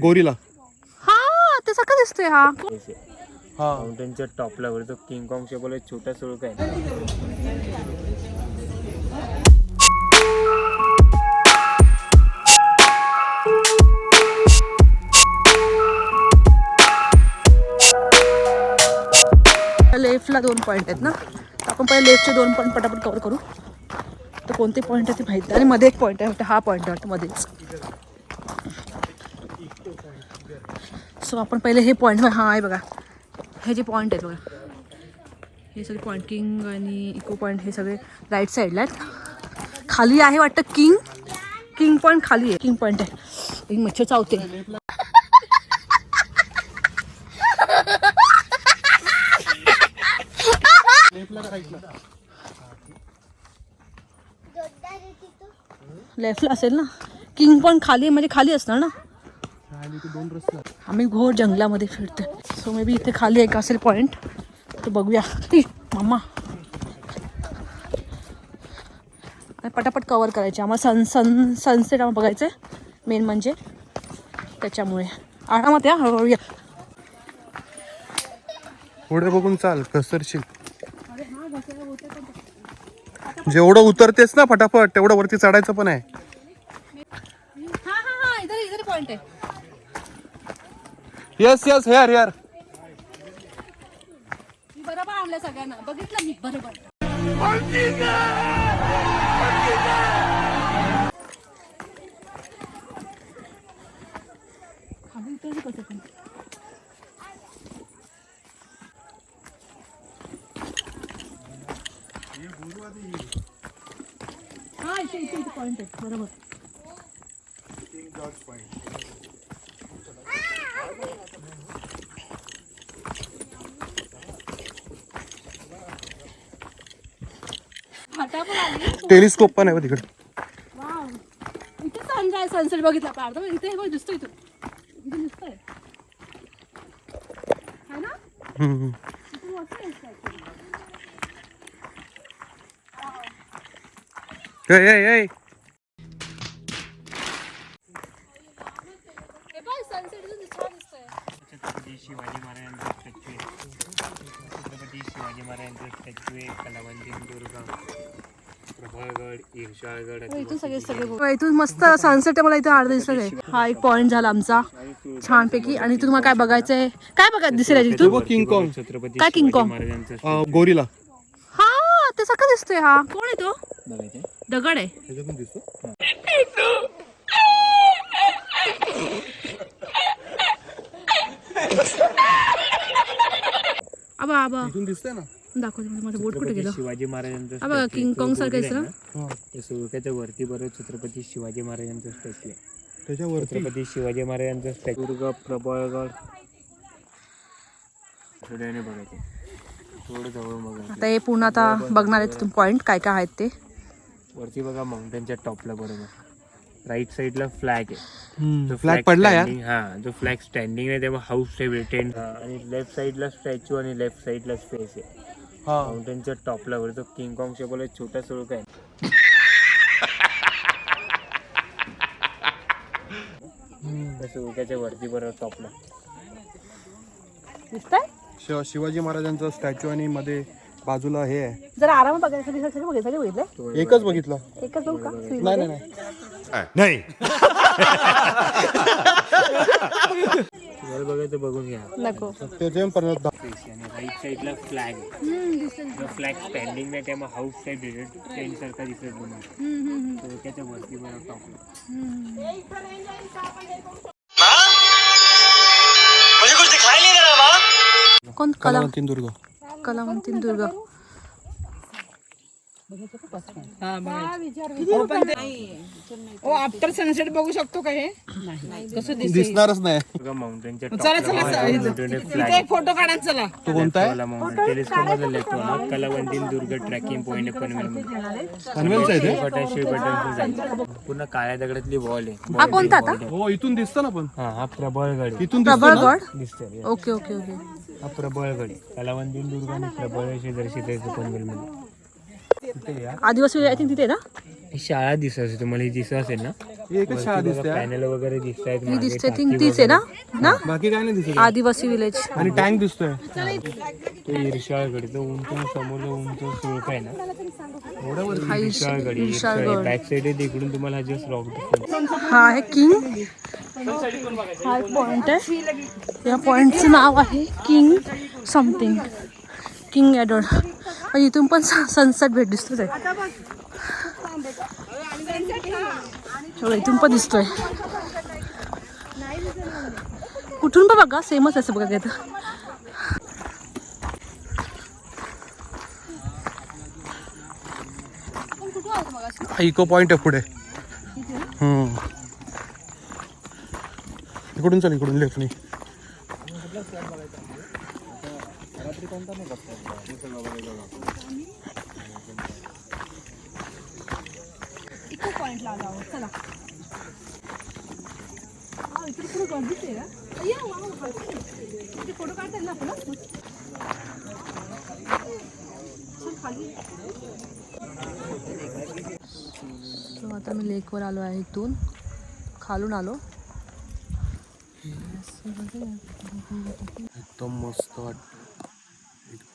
गोरीला. हा ते सगळं दिसतोय हा. हा. माउंटेनच्या टॉपला वर तो किंग कॉंग शेपला छोटा सुळका आहे. लेफ्टला दोन पॉईंट आहेत ना. तर आपण पहिले लेफ्टचे दोन पॉईंट पटापट कव्हर करू. तर कोणते पॉईंट आहे ते माहीत आणि मध्ये एक पॉईंट आहे. वाटतं हा पॉईंट आहे वाटतं मध्येच. सो आपण पहिले हे पॉईंट हा आहे बघा. हे जे पॉईंट आहेत बघा. हे सगळे पॉईंट किंग आणि इको पॉईंट हे सगळे राईट साईडला आहेत. खाली आहे वाटतं किंग किंग पॉईंट खाली आहे. किंग पॉईंट आहे. एक मच्छर चावते. लेफ्टला असेल ना? किंग पॉईंट खाली म्हणजे खाली असणार ना? आम्ही घोर जंगलामध्ये फिरतोय. सो मे बी इथे खाली एक असेल पॉईंट तर बघूया. ई, मामा. आणि पटापट कवर करायचे. आम्हाला सन सन सनसेट आम्हाला बघायचं आहे मेन म्हणजे त्याच्यामुळे. आरामात या हळूहळू या. पुढे बघून चाल घसरशील. जेवढं उतरतेस ना फटाफट तेवढं वरती चढायचं पण आहे. हा हा हा इधर इधर पॉईंट आहे. येस येस हेअर हेअर मी बरोबर आणलं सगळ्यांना. बघितलं मी बरोबर. खाली उतरली कसं पण. हा इथे इथे पॉईंट आहे. बरोबर फाटा पण आली टेलिस्कोप पण आहे बघ तिकडे वाव इथे सनराईज सनसेट बघितला पार्थ इथे हे बघ दिसतोय इथून इथे दिसतोय है ना हम्म, हम्म. इथून मस्त दिसतंय actually. ए, ए, ए. हे बघ सनसेट इथून छान दिसतोय छत्रपती शिवाजी महाराजांचा स्टॅच्यू आहे छत्रपती शिवाजी महाराजांचा स्टॅच्यू आहे कलावंती दुर्गा प्रभाळगड ईर्षाळगड हो, इथून सगळे सगळे बघ. इथून मस्त सनसेट मला इथे अर्धा दिसत आहे हा एक पॉइंट झाला आमचा. छानपैकी. आणि तुम्हाला काय बघायचंय? काय बघा दिसेल याची ते इथून बघ किंग कॉंग छत्रपती काय किंग अं, गोरीला. हा ते सगळं दिसतोय हा? कोण आहे तो? बघायचं दगड आहे. आबा आबा. दिसतंय ना? दाखवते मला माझं बोट कुठे गेलं? शिवाजी महाराजांचा बघा, statue किंग आहे. तो कॉंग सारखं गोरीला दिसतं आहे. ना, त्या सुळक्याच्या वरती बरोबर छत्रपती शिवाजी महाराजांचा स्टॅच्यू आहे. त्याच्यावरती? छत्रपती शिवाजी महाराजांचा स्टॅच्यू दुर्ग प्रबळगड थोड्याने बघायचे. थोडं जवळ बघायचं. आता हे पूर्ण आता बघणार आहे पॉइंट काय काय आहेत ते. वरती बघा माउंटेनच्या टॉपला बरोबर. राईट साईडला फ्लॅग आहे. जो फ्लॅग पडला हा? जो फ्लॅग स्टँडिंग आहे तेव्हा हाऊस आहे ब्रिटेन आणि लेफ्ट साईडला स्टॅच्यू आणि लेफ्ट साईडला स्पेस आहे. हा माउंटेनच्या टॉपला वर. तो किंग कॉंग शेपला छोटा सुळका आहे. त्या सुळक्याच्या वरती बरोबर टॉपला दिसतंय? शिव- शिवाजी महाराजांचा स्टॅच्यू आणि मध्ये बाजूला हे आहे. जरा आरामात बघायचं बघितलं सगळे एकच बघितलं. एकच बघू का? नाही नाही. नाही. वर बघायचं बघून घ्या. नको. ते जेम परत दा- Space आणि राईट साईडला फ्लॅग जो फ्लॅग स्टँडिंग नाही हाऊस सारखा दिसत सुळक्याच्या वरती कोण? कला कलावंतीन दुर्ग. कलावंतीन दुर्ग. आफ्टर सनसेट बघू शकतो का हे? कसं दिसणारच नाही. चला चला एक फोटो काढा चला. तो कोणता आहे? लेफ्ट दुर्ग ट्रॅकिंग पॉइंट आहे पनवेल पनवेलचा आहे ते? बटन शिव बटन जायचं पूर्ण काळ्या दगडातली वॉल आहे. हा कोणता आता? हो इथून दिसतं ना पण. हा प्रबळगड. इथून प्रबळगड दिसतोय ओके ओके ओके. हा प्रबळगड आहे. कलावंतीन दुर्ग आणि प्रबळ शेजारी शेजारी पनवेल मध्ये आदिवासी आय थिंक तिथे आहे ना? ही शाळा दिसत असेल तुम्हाला ही दिसत असेल ना? ही एकच शाळा दिसते हा. पॅनल वगैरे दिसत आहेत ही दिसते थिंक तीच आहे ना? ना? बाकी काय नाही दिसत. आदिवासी विलेज आणि टँक दिसतोय. ते इरशाळगड तो उंच समोर उंच सुळक आहे ना? इरशाळगड इर्शाळगड. बॅक साईड आहे तिकडून तुम्हाला हा जस्ट रॉक दिसतो हा आहे किंग हा एक पॉइंट आहे. या पॉइंटचं नाव आहे किंग समथिंग किंग ॲडोड इथून पण सनसेट भेट दिसतोच आहे इथून पण दिसतोय. कुठून पण बघा सेमच असं बघा घेत इको पॉइंट आहे पुढे. हम्म. इकडून चल इकडून लेखणी इको पॉइंटला आलो आहोत चला. हा, इकडे पुढे गर्दीच आहे का फोटो काढता येईल ना आपल्याला? चल, खाली. So, आता मी लेकवर आलो आहे इथून. खालून आलो. एकदम मस्त वाटतं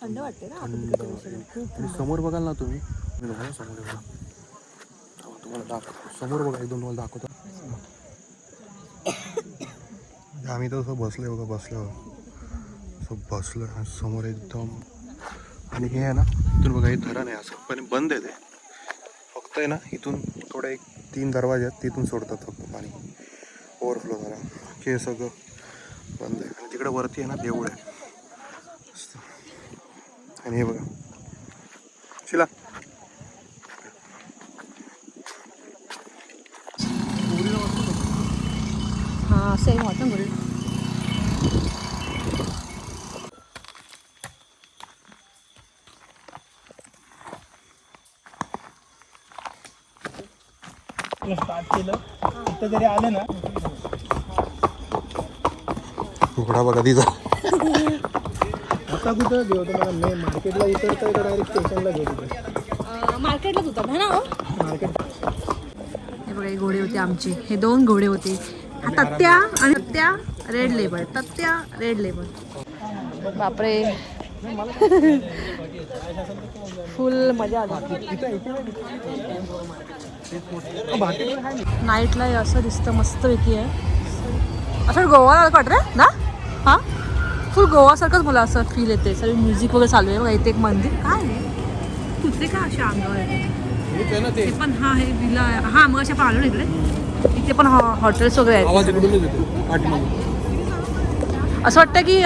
थंड वाटते ना थंड आणि समोर बघाल ना तुम्ही मी समोर बघा. तुम्हाला दाखवतो. समोर बघा एकदम तुम्हाला दाखवतो. आम्ही तर असं बसलोय बघा बसलो असं बसलोय आणि समोर एकदम आणि हे आहे ना इथून बघा हे धरण आहे असं पण बंद आहे ते. फक्त आहे ना इथून थोडे एक तीन दरवाजे आहेत तिथून सोडतात फक्त पाणी. ओव्हरफ्लो झाला. हे सगळं बंद आहे. आणि तिकडे वरती आहे ना देऊळ आहे. आणि हे बघा. शिला. हां सेम वाटतं बरं घोडा बघा तिचा आता कुठं? घेऊ तुम्हाला मे मार्केटला उतरताय का डायरेक्ट स्टेशनला घेऊ तिथे मार्केटलाच होता ना हो? मार्केट. हे बघा हे घोडे होते आमचे. हे दोन घोडे होते. हा तत्त्या आणि तत्त्या रेड लेबल तत्त्या रेड लेबल बापरे. फुल मजा आली. नाईटला हे असं दिसतं मस्तपैकी आहे. असं गोवा वाटत रे? ना? हा? फुल गोवासारखंच मला असं फील येते सगळी म्युझिक वगैरे चालू आहे बघा इथे एक मंदिर. काय आहे? कुठले का अशा अंगावर येते ते. पण हा हे विला आहे. हा मग अशा पाहिलं ना इकडे. इथे पण हॉटेल्स वगैरे आहेत. असं वाटतं की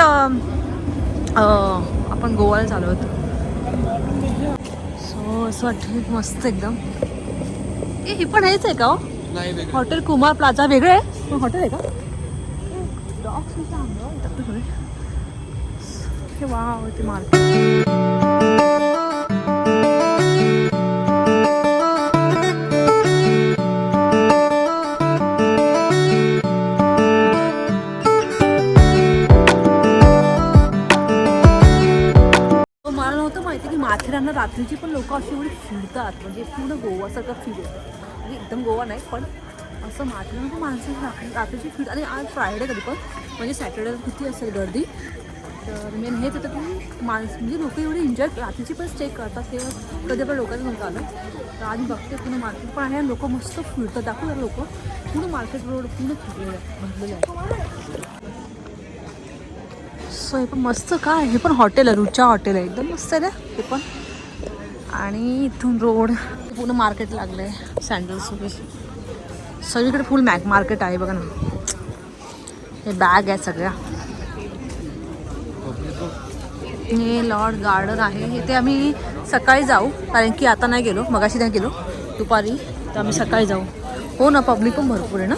आपण गोवाला चालू होतो सो असं वाटतं मस्त एकदम. ए हे पण हेच आहे का हो? हॉटेल कुमार प्लाझा वेगळं आहे? हॉटेल आहे का? हे वाव ते मार्केट मला नव्हतं माहिती की माथेरानला रात्रीची पण लोक अशी एवढी फिरतात. म्हणजे पूर्ण गोवासारखं फील येतं म्हणजे एकदम गोवा नाही पण असं माथेरान पण माणसं रात्रीची फिर आणि आज फ्रायडे कधी पण म्हणजे सॅटर्डेला किती असेल गर्दी. तर मेन हेच होतं की माणसं म्हणजे लोक एवढी एन्जॉय रात्रीची पण स्टे करतात ते कधी आपल्या लोकांचं नव्हतं आलं. तर आधी बघते पूर्ण मार्केट पण आहे लोक मस्त फिरतात. दाखवतात लोक. पूर्ण मार्केट रोड पूर्ण फिरलेलं भरलेलं आहे. सो हे पण मस्त काय हे पण हॉटेल आहे रुचा हॉटेल आहे. एकदम मस्त आहे रे हे पण. आणि इथून रोड पूर्ण मार्केट लागलं आहे सँडल्स वगैरे. सगळीकडे फुल मॅक मार्केट आहे बघा ना. हे बॅग आहे सगळ्या. हे लॉर्ड गार्डन आहे. इथे आम्ही सकाळी जाऊ कारण की आता नाही गेलो मगाशी नाही गेलो. दुपारी तर आम्ही सकाळी जाऊ. हो ना पब्लिक पण भरपूर आहे ना?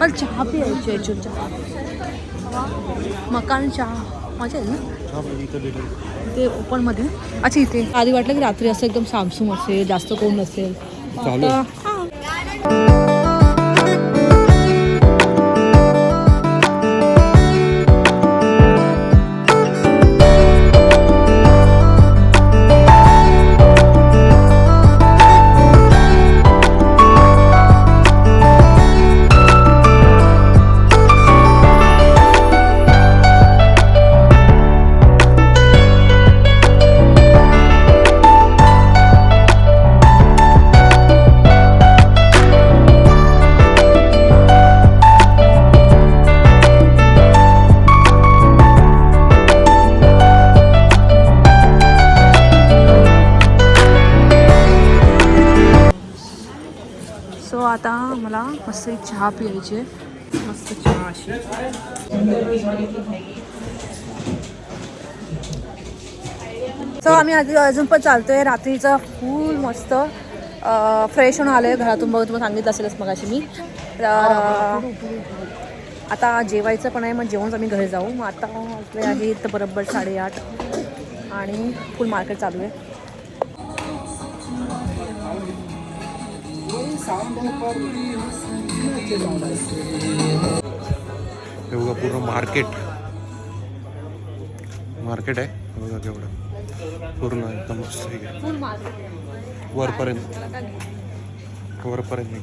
पण चहा पियायची ॲक्च्युअली चहा. मकान चहा. मजा येईल ना? ते ओपनमध्ये अच्छा इथे. आधी वाटलं की रात्री असं एकदम सामसूम असेल जास्त कोण नसेल. सो आता मला मस्त एक चहा प्यायची आहे. मस्त चहा अशी. सो आम्ही आधी अजून पण चालतोय. रात्रीचं फुल मस्त फ्रेश होऊन आलोय. घरातून बघ तुम्हाला सांगितलं असेलच मग अशी मी. तर आता जेवायचं पण आहे मग जेवणच आम्ही घरी जाऊ. मग आता आहे आहेत बरोबर साडेआठ. आणि फुल मार्केट चालू आहे. हे बघा पूर्ण मार्केट. मार्केट आहे. हे बघा केवढं. पूर्ण एकदम मस्त आहे. वरपर्यंत. वरपर्यंत.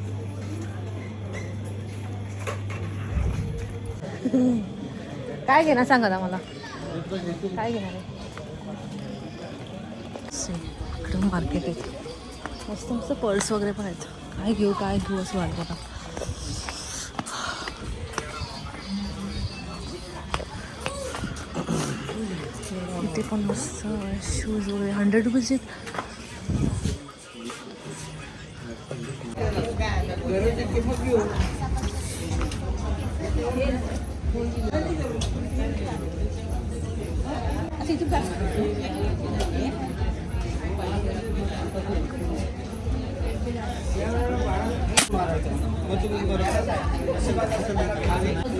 काय घेणार सांगा ना मला? काय घेणार मार्केट आहे मस्त मस्त पर्स वगैरे पण आहेत काय घेऊ काय घेऊ असं वाटतं आता. इथे पण मस्त शूज वगैरे. हंड्रेड रुपीज आहेत.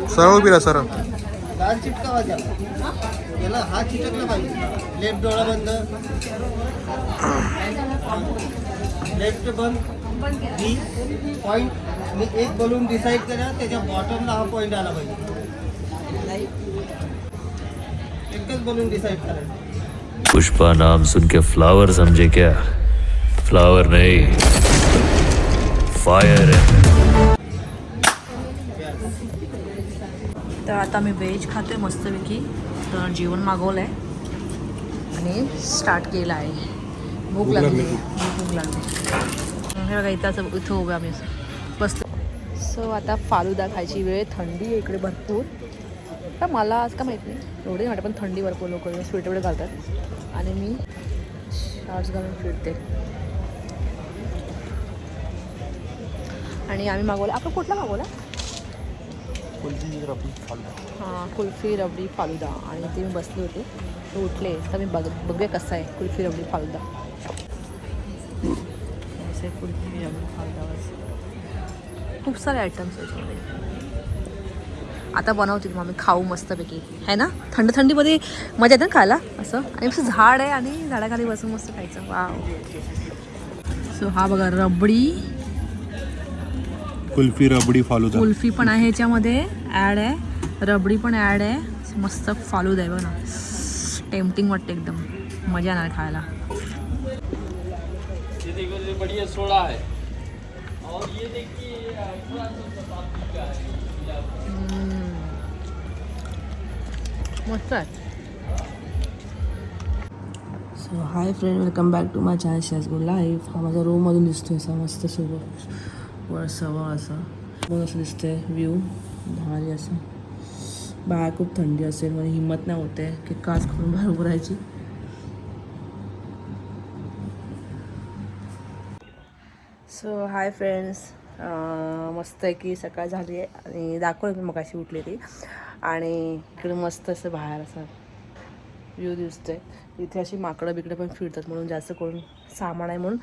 सरळ बिरा सरळ दाल चिटकावायचा याला हात चिटकला पाहिजे लेफ़्ट डोळा बंद लेफ़्ट बंद बी पॉईंट आणि एक बलून डिसाईड करा त्याच्या बॉटमला हा पॉईंट आला पाहिजे एकच बलून डिसाईड करायचं पुष्पा नाम सुन के फ्लावर समझे क्या फ्लावर नहीं फायर है तर आता मी व्हेज खातोय मस्तपैकी. तर जेवण मागवलं आहे आणि स्टार्ट केलं आहे भूक लागली. आहे. भूक लागली. हे बघा इथं असं इथं उभं आम्ही असं. बसतो सो आता फालुदा खायची वेळ थंडी आहे इकडे भरपूर. का मला आज का माहीत नाही. एवढी वाटत पण थंडी भरपूर लोक स्वीट वगैरे घालतात. आणि मी शॉर्ट्स घालून फिरते. आणि आम्ही मागवला. आपण कुठला मागवला? हां कुल्फी रबडी फालुदा. आणि ते मी बसले होते. ते उठले. तर मी बघ बघूया कसं आहे कुल्फी रबडी फालुदा. असं कुल्फी रबडी फालुदा खूप सारे आयटम्स आता बनवते मग आम्ही खाऊ मस्तपैकी. आहे ना? थंड थंडीमध्ये मजा येते ना खायला? असं? आणि मस्त झाड आहे आणि झाडाखाली बसून मस्त खायचं. वाव सो हा बघा रबडी कुल्फी रबडी फालुदा कुल्फी पण आहे ह्याच्यामध्ये ॲड आहे. रबडी पण ॲड आहे. मस्त फालूद आहे बघा. ना टेम्पटिंग वाटते एकदम. मजा येणार खायला. मस्त आहे. So hi friend welcome back to my channel Glasgow life हा माझा रूममधून दिसतोय असा मस्त सोबत वर सवा असा. मग असं दिसतंय व्ह्यू भारी असं. बाहेर खूप थंडी असेल म्हणजे हिंमत नाही होते की काच करून बाहेर उभं राहायची सो हाय फ्रेंड्स मस्त आहे की सकाळ झाली आहे आणि दाखवलं मी मगाशी उठली ती आणि इकडे मस्त असं बाहेर असं व्ह्यू दिसतोय. इथे अशी माकडं बिकडं पण फिरतात म्हणून जास्त करून सामान आहे म्हणून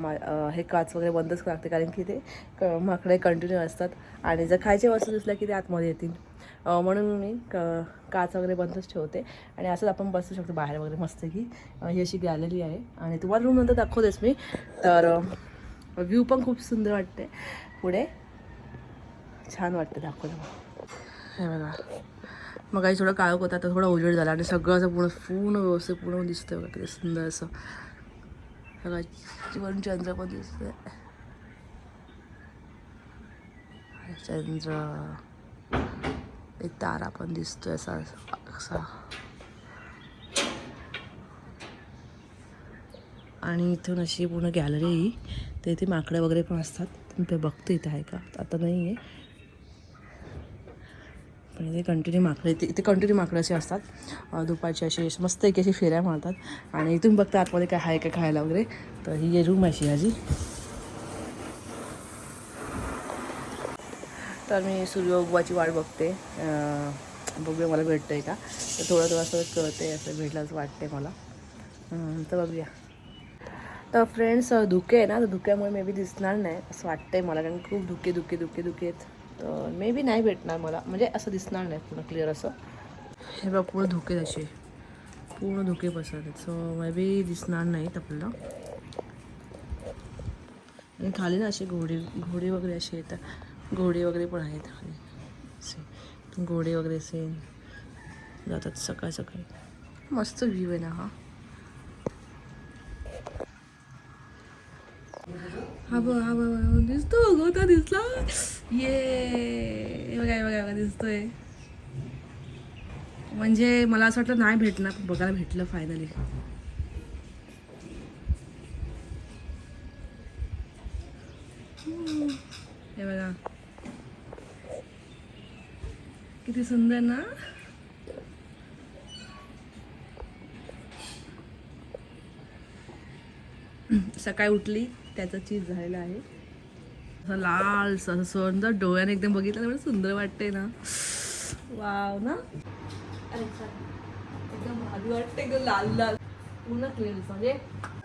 मा हे काच वगैरे बंदच लागते कारण की ते क माकडे कंटिन्यू असतात. आणि जर खायच्या वस्तू दिसल्या की ते आतमध्ये येतील. म्हणून मी क काच वगैरे बंदच ठेवते. आणि असंच आपण बसू शकतो बाहेर वगैरे मस्त की ही अशी गॅलरी आहे. आणि तुम्हाला रूम नंतर दाखवतेच मी. तर व्ह्यू पण खूप सुंदर वाटते पुढे छान वाटतं दाखवलं हे बघा. मग काही थोडं काळोख होता तर थोडा उजेड झाला आणि सगळं असं पूर्ण पूर्ण व्यवस्थित पूर्ण दिसतंय बघा किती सुंदर असं. सगळं वरून चंद्र पण दिसतंय. चंद्र. एक तारा पण दिसतोय असा असा. आणि इथून अशी पूर्ण गॅलरी आहे तर इथे माकडे वगैरे पण असतात. तुम्ही ते बघते इथे आहे का? आता नाही आहे पण इथे कंटिन्यू माकडे इथे इथे कंटिन्यू माकडे असे असतात. दुपारचे असे मस्त एक अशी फेऱ्या मारतात. आणि इथून बघता आतमध्ये काय आहे का खायला वगैरे. तर ही रूम अशी माझी. तर मी सूर्य उगवाची वाट बघते. बघूया मला भेटतं आहे का? तर थोडं थोडं असं कळते असं भेटलंच वाटते मला. तर बघूया. तर फ्रेंड्स धुके आहे ना तर धुक्यामुळे मे बी दिसणार नाही असं वाटतंय मला कारण खूप धुके धुके धुके धुके आहेत. तर मे बी नाही भेटणार मला. म्हणजे असं दिसणार नाही पूर्ण क्लिअर असं. हे बघ पूर्ण धुके असे पूर्ण धुके पसरतात सो मे बी दिसणार नाहीत आपल्याला. आणि खाली ना असे घोडे घोडे वगैरे असे येतात घोडे वगैरे पण आहेत खाली. असे. घोडे वगैरे असे जातात सकाळ सकाळी. मस्त व्ह्यू आहे ना हा. हा बघ हा बघ दिसतो दिसला. ये बघा बघा बघा दिसतोय. म्हणजे मला असं वाटलं नाही भेटणार पण बघायला भेटलं फायनली हे बघा. किती सुंदर ना? सकाळी उठली त्याचं चीज झालेलं आहे. असं लाल असं सुंदर डोळ्याने एकदम बघितलं एवढं सुंदर वाटते ना. वाव ना. एकदम भारी वाटते लाल लाल. पूर्ण क्लिअर म्हणजे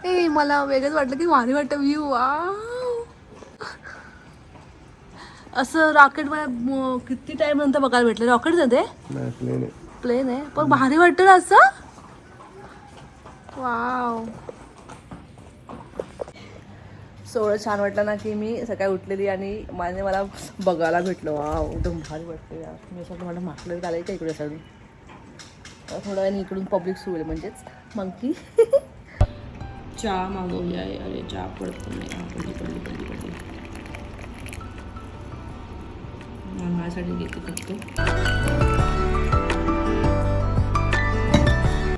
ए मला वेगळंच वाटलं की भारी वाटतं व्ह्यू वाव. असं रॉकेट मला किती टाइम नंतर बघायला भेटलं? रॉकेट ते प्लेन आहे. प्लेन आहे. पण भारी वाटतं ना असं? वाव. सोहळं छान वाटलं ना की मी सकाळी उठलेली आणि माझे मला बघायला भेटलं. वाव एकदम भारी वाटतं यार. मी असं मला मला माकलं का इकडे सगळी तर थोड्या वेळाने इकडून पब्लिक सुरू होईल म्हणजेच. मंकी चहा मागवली आहे. अरे चहा पडत नाही. पडली पडली पडली माझ्यासाठी घेते फक्त.